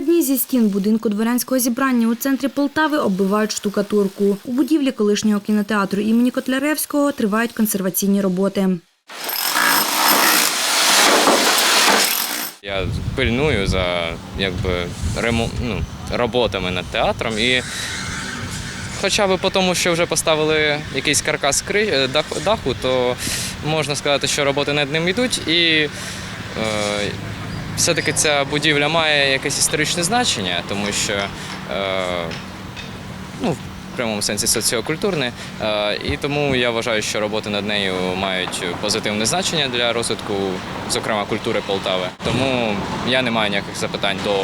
Дні зі стін будинку дворянського зібрання у центрі Полтави оббивають штукатурку. У будівлі колишнього кінотеатру імені Котляревського тривають консерваційні роботи. Я пильную за якби ремо, ну, роботами над театром і хоча б по тому, що вже поставили якийсь каркас е, дах- даху, то можна сказати, що роботи над ним йдуть. І е, все-таки ця будівля має якесь історичне значення, тому що е, ну, в прямому сенсі соціокультурне. Е, і тому я вважаю, що роботи над нею мають позитивне значення для розвитку, зокрема, культури Полтави. Тому я не маю ніяких запитань до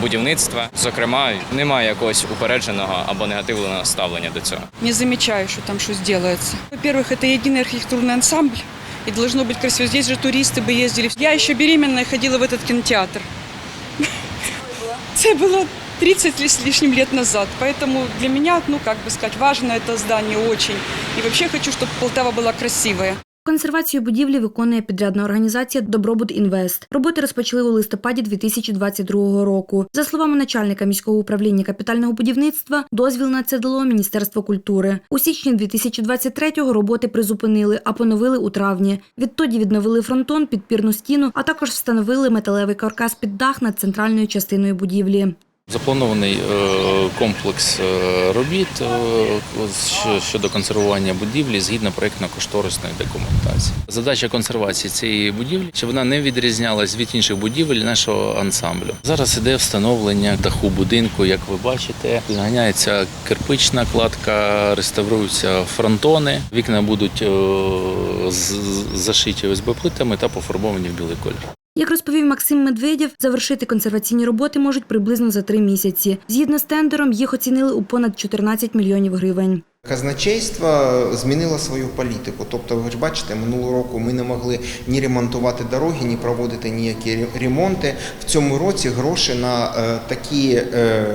будівництва. Зокрема, немає якогось упередженого або негативного ставлення до цього. Не замечаю, что там что делается. Во-первых, это единый архитектурный ансамбль, и должно быть красиво. Здесь же туристы бы ездили. Я еще беременная ходила в этот кинотеатр. Это было 30 с лишним лет назад. Поэтому для меня, ну, как бы сказать, важно это здание очень. И вообще хочу, чтобы Полтава была красивая. Консервацію будівлі виконує підрядна організація Добробут Інвест. Роботи розпочали у листопаді 2022 року. За словами начальника міського управління капітального будівництва, дозвіл на це дало Міністерство культури. У січні 2023-го роботи призупинили, а поновили у травні. Відтоді відновили фронтон, підпірну стіну, а також встановили металевий каркас під дах над центральною частиною будівлі. Запланований е, комплекс е, робіт е, щодо консервування будівлі згідно проєктно-кошторисної документації. Задача консервації цієї будівлі, щоб вона не відрізнялась від інших будівель нашого ансамблю. Зараз іде встановлення даху будинку, як ви бачите. Зганяється кирпична кладка, реставруються фронтони. Вікна будуть зашиті ОСБ плитами та пофарбовані в білий колір. Як розповів Максим Медведєв, завершити консерваційні роботи можуть приблизно за три місяці. Згідно з тендером, їх оцінили у понад 14 мільйонів гривень. Казначейство змінило свою політику. Тобто, ви ж бачите, минулого року ми не могли ні ремонтувати дороги, ні проводити ніякі ремонти. В цьому році гроші на е, такі е,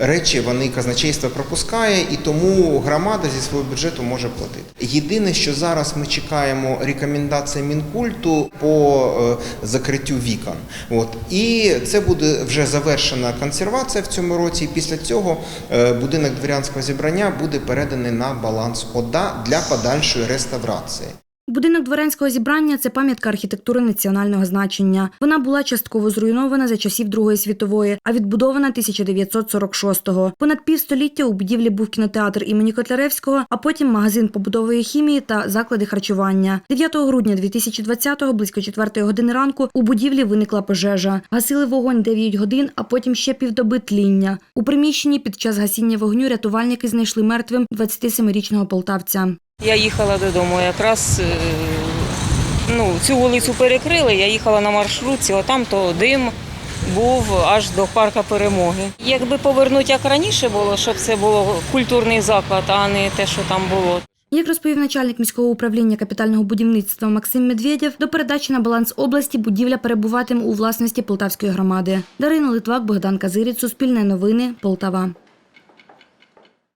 речі вони казначейство пропускає, і тому громада зі свого бюджету може платити. Єдине, що зараз ми чекаємо рекомендації Мінкульту по е, закриттю вікон. От і це буде вже завершена консервація в цьому році. І після цього будинок дворянського зібрання буде переданий на баланс ОДА для подальшої реставрації. Будинок дворянського зібрання це пам'ятка архітектури національного значення. Вона була частково зруйнована за часів Другої світової, а відбудована 1946-го. Понад півстоліття у будівлі був кінотеатр імені Котляревського, а потім магазин побудової хімії та заклади харчування. 9 грудня 2020-го, близько 4 години ранку, у будівлі виникла пожежа. Гасили вогонь 9 годин, а потім ще півдоби тління. У приміщенні під час гасіння вогню рятувальники знайшли мертвим 27-річного полтавця. Я їхала додому, якраз е, ну, цю вулицю перекрили, я їхала на маршрутці, а там то дим був аж до парка перемоги. Якби повернути як раніше було, щоб це було культурний заклад, а не те, що там було. Як розповів начальник міського управління капітального будівництва Максим Медведєв, до передачі на баланс області будівля перебуватиме у власності Полтавської громади. Дарина Литвак, Богдан Казиріць, Суспільне новини, Полтава.